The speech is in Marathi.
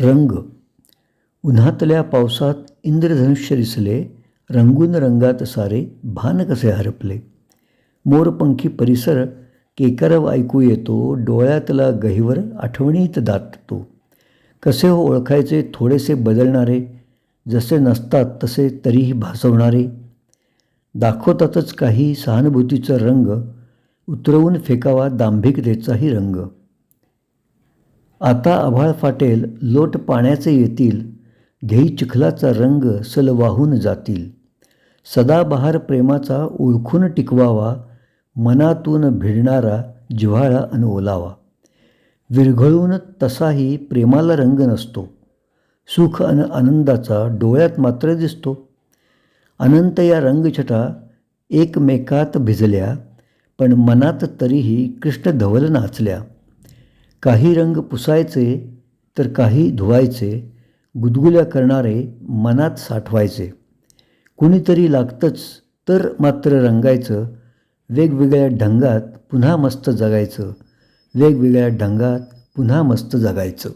रंग. उन्हातल्या पावसात इंद्रधनुष्य दिसले रंगून रंगात सारे भान कसे हरपले. मोरपंखी परिसर केकरव ऐकू येतो डोळ्यातला गहिवर आठवणीत दाटतो कसे हो ओळखायचे थोडेसे बदलणारे जसे नसतात तसे तरीही भासवणारे. दाखवतातच काही सहानुभूतीचा रंग उतरवून फेकावा दांभिकतेचाही रंग. आता आभाळ फाटेल लोट पाण्याचे येतील घेई चिखलाचा रंग सल वाहून जातील. सदाबहार प्रेमाचा ओळखून टिकवावा मनातून भिडणारा जिव्हाळा अन ओलावा विरघळून तसाही प्रेमाला रंग नसतो. सुख अन आनंदाचा डोळ्यात मात्र दिसतो. अनंत या रंगछटा एकमेकात भिजल्या पण मनात तरीही कृष्णधवल नाचल्या. काही रंग पुसायचे तर काही धुवायचे गुदगुल्या करणारे मनात साठवायचे. कुणीतरी लागतंच तर मात्र रंगायचं वेगवेगळ्या ढंगात पुन्हा मस्त जगायचं वेगवेगळ्या ढंगात पुन्हा मस्त जगायचं.